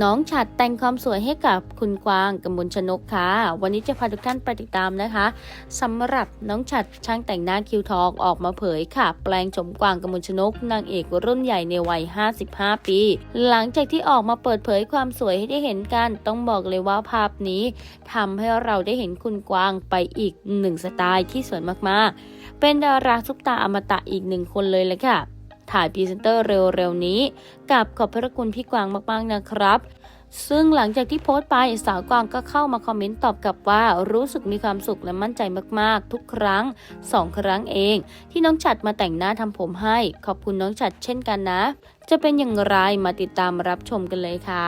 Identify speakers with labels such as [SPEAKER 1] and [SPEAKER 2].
[SPEAKER 1] น้องฉัดแต่งความสวยให้กับคุณกวางกมลชนกค่ะ วันนี้จะพาทุกท่านไปติดตามนะคะสำหรับน้องฉัดช่างแต่งหน้าคิวทองออกมาเผยค่ะ แปลงโฉมกวางกมลชนกนางเอกรุ่นใหญ่ในวัย 55 ปี หลังจากที่ออกมาเปิดเผยความสวยให้ได้เห็นกัน ต้องบอกเลยว่าภาพนี้ทำให้เราได้เห็นคุณกวางไปอีกหนึ่งสไตล์ที่สวยมากๆ เป็นดาราซุปตาอมตะอีกหนึ่งคนเลยแหละค่ะ ถ่ายพรีเซนเตอร์เร็วๆนี้กับขอบพระคุณพี่กวางมากๆนะครับซึ่งหลังจากที่โพสต์ไปสาวกวางก็เข้ามาคอมเมนต์ตอบกลับว่ารู้สึกมีความสุขและมั่นใจมากๆ ทุกครั้งสองครั้งเอง ที่น้องฉัดมาแต่งหน้าทำผมให้ ขอบคุณน้องฉัดเช่นกันนะ จะเป็นอย่างไรมาติดตามรับชมกันเลยค่ะ